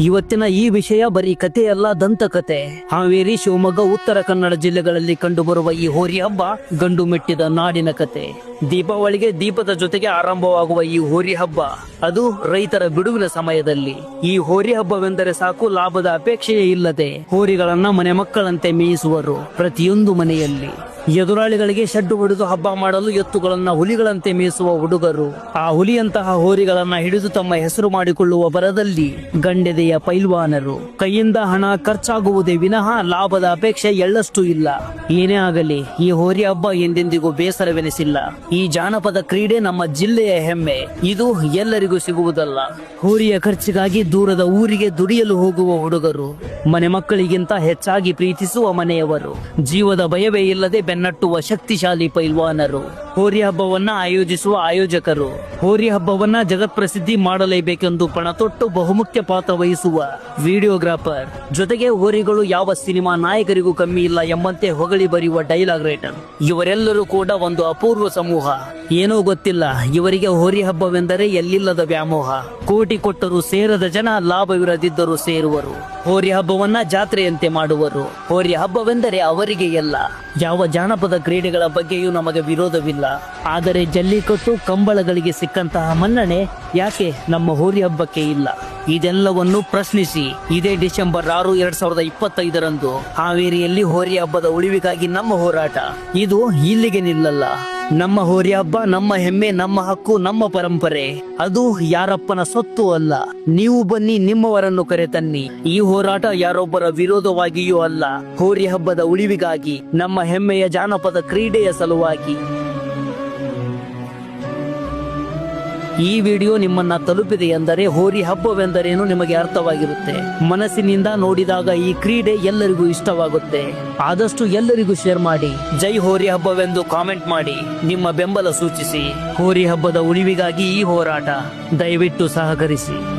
ಇವತ್ತಿನ ಈ ವಿಷಯ ಬರೀ ಕಥೆಯಲ್ಲ ದಂತಕತೆ. ಹಾವೇರಿ, ಶಿವಮೊಗ್ಗ, ಉತ್ತರ ಕನ್ನಡ ಜಿಲ್ಲೆಗಳಲ್ಲಿ ಕಂಡುಬರುವ ಈ ಹೋರಿ ಹಬ್ಬ ಗಂಡು ಮೆಟ್ಟಿದ ನಾಡಿನ ಕತೆ. ದೀಪಾವಳಿಗೆ ದೀಪದ ಜೊತೆಗೆ ಆರಂಭವಾಗುವ ಈ ಹೋರಿ ಹಬ್ಬ, ಅದು ರೈತರ ಬಿಡುವಿನ ಸಮಯದಲ್ಲಿ. ಈ ಹೋರಿ ಹಬ್ಬವೆಂದರೆ ಸಾಕು ಲಾಭದ ಅಪೇಕ್ಷೆಯೇ ಇಲ್ಲದೆ ಹೋರಿಗಳನ್ನ ಮನೆ ಮಕ್ಕಳಂತೆ ಮೇಯಿಸುವರು ಪ್ರತಿಯೊಂದು ಮನೆಯಲ್ಲಿ. ಎದುರಾಳಿಗಳಿಗೆ ಶಡ್ಡು ಹೊಡೆದು ಹಬ್ಬ ಮಾಡಲು ಎತ್ತುಗಳನ್ನ ಹುಲಿಗಳಂತೆ ಮೀಸುವ ಹುಡುಗರು. ಆ ಹುಲಿಯಂತಹ ಹೋರಿಗಳನ್ನ ಹಿಡಿದು ತಮ್ಮ ಹೆಸರು ಮಾಡಿಕೊಳ್ಳುವ ಬರದಲ್ಲಿ ಗಂಡೆದೆಯ ಪೈಲ್ವಾನರು. ಕೈಯಿಂದ ಹಣ ಖರ್ಚಾಗುವುದೇ ವಿನಃ ಲಾಭದ ಅಪೇಕ್ಷೆ ಎಳ್ಳಷ್ಟು ಇಲ್ಲ. ಏನೇ ಆಗಲಿ, ಈ ಹೋರಿ ಹಬ್ಬ ಎಂದೆಂದಿಗೂ ಬೇಸರವೆನಿಸಿಲ್ಲ. ಈ ಜಾನಪದ ಕ್ರೀಡೆ ನಮ್ಮ ಜಿಲ್ಲೆಯ ಹೆಮ್ಮೆ. ಇದು ಎಲ್ಲರಿಗೂ ಸಿಗುವುದಲ್ಲ. ಹೋರಿಯ ಖರ್ಚಿಗಾಗಿ ದೂರದ ಊರಿಗೆ ದುಡಿಯಲು ಹೋಗುವ ಹುಡುಗರು. ಮನೆ ಮಕ್ಕಳಿಗಿಂತ ಹೆಚ್ಚಾಗಿ ಪ್ರೀತಿಸುವ ಮನೆಯವರು. ಜೀವದ ಭಯವೇ ಇಲ್ಲದೆ ಬೆನ್ನಟ್ಟುವ ಶಕ್ತಿಶಾಲಿ ಪೈಲ್ವಾನರು. ಹೋರಿ ಹಬ್ಬವನ್ನ ಆಯೋಜಿಸುವ ಆಯೋಜಕರು. ಹೋರಿ ಹಬ್ಬವನ್ನ ಜಗತ್ಪ್ರಸಿದ್ಧಿ ಮಾಡಲೇಬೇಕೆಂದು ಪಣತೊಟ್ಟು ಬಹುಮುಖ್ಯ ಪಾತ್ರ ವಹಿಸುವ ವಿಡಿಯೋಗ್ರಾಫರ್. ಜೊತೆಗೆ ಹೋರಿಗಳು ಯಾವ ಸಿನಿಮಾ ನಾಯಕರಿಗೂ ಕಮ್ಮಿ ಇಲ್ಲ ಎಂಬಂತೆ ಹೊಗಳಿ ಬರೆಯುವ ಡೈಲಾಗ್ ರೈಟರ್. ಇವರೆಲ್ಲರೂ ಕೂಡ ಒಂದು ಅಪೂರ್ವ ಸಮೂಹ. ಏನೋ ಗೊತ್ತಿಲ್ಲ. ಇವರಿಗೆ ಹೋರಿ ಹಬ್ಬವೆಂದರೆ ಎಲ್ಲಿಲ್ಲದ ವ್ಯಾಮೋಹ. ಕೋಟಿ ಕೊಟ್ಟರು ಸೇರದ ಜನ ಲಾಭವಿರದಿದ್ದರೂ ಸೇರುವರು. ಹೋರಿ ಹಬ್ಬವನ್ನ ಜಾತ್ರೆಯಂತೆ ಮಾಡುವರು. ಹೋರಿ ಹಬ್ಬವೆಂದರೆ ಅವರಿಗೆ ಎಲ್ಲ. ಯಾವ ಜಾನಪದ ಕ್ರೀಡೆಗಳ ಬಗ್ಗೆಯೂ ನಮಗೆ ವಿರೋಧವಿಲ್ಲ. ಆದರೆ ಜಲ್ಲಿಕಟ್ಟು ಕಂಬಳಗಳಿಗೆ ಸಿಕ್ಕಂತಹ ಮನ್ನಣೆ ಯಾಕೆ ನಮ್ಮ ಹೋರಿ ಹಬ್ಬಕ್ಕೆ ಇಲ್ಲ? ಇದೆಲ್ಲವನ್ನು ಪ್ರಶ್ನಿಸಿ. ಇದೇ ಡಿಸೆಂಬರ್ ಆರು, ಎರಡ್ ಸಾವಿರದ ಇಪ್ಪತ್ತೈದರಂದು ಹಾವೇರಿಯಲ್ಲಿ ಹೋರಿ ಹಬ್ಬದ ಉಳಿವಿಗಾಗಿ ನಮ್ಮ ಹೋರಾಟ. ಇದು ಇಲ್ಲಿಗೆ ನಿಲ್ಲಲ್ಲ. ನಮ್ಮ ಹೋರಿ ಹಬ್ಬ ನಮ್ಮ ಹೆಮ್ಮೆ, ನಮ್ಮ ಹಕ್ಕು, ನಮ್ಮ ಪರಂಪರೆ. ಅದು ಯಾರಪ್ಪನ ಸೊತ್ತು ಅಲ್ಲ. ನೀವು ಬನ್ನಿ, ನಿಮ್ಮವರನ್ನು ಕರೆತನ್ನಿ. ಈ ಹೋರಾಟ ಯಾರೊಬ್ಬರ ವಿರೋಧವಾಗಿಯೂ ಅಲ್ಲ. ಹೋರಿ ಹಬ್ಬದ ಉಳಿವಿಗಾಗಿ, ನಮ್ಮ ಹೆಮ್ಮೆಯ ಜಾನಪದ ಕ್ರೀಡೆಯ ಸಲುವಾಗಿ. ಈ ವಿಡಿಯೋ ನಿಮ್ಮನ್ನ ತಲುಪಿದೆ ಎಂದರೆ ಹೋರಿ ಹಬ್ಬವೆಂದರೇನು ನಿಮಗೆ ಅರ್ಥವಾಗಿರುತ್ತೆ. ಮನಸ್ಸಿನಿಂದ ನೋಡಿದಾಗ ಈ ಕ್ರೀಡೆ ಎಲ್ಲರಿಗೂ ಇಷ್ಟವಾಗುತ್ತೆ. ಆದಷ್ಟು ಎಲ್ಲರಿಗೂ ಶೇರ್ ಮಾಡಿ. ಜೈ ಹೋರಿ ಹಬ್ಬವೆಂದು ಕಾಮೆಂಟ್ ಮಾಡಿ. ನಿಮ್ಮ ಬೆಂಬಲ ಸೂಚಿಸಿ. ಹೋರಿ ಹಬ್ಬದ ಉಳಿವಿಗಾಗಿ ಈ ಹೋರಾಟ. ದಯವಿಟ್ಟು ಸಹಕರಿಸಿ.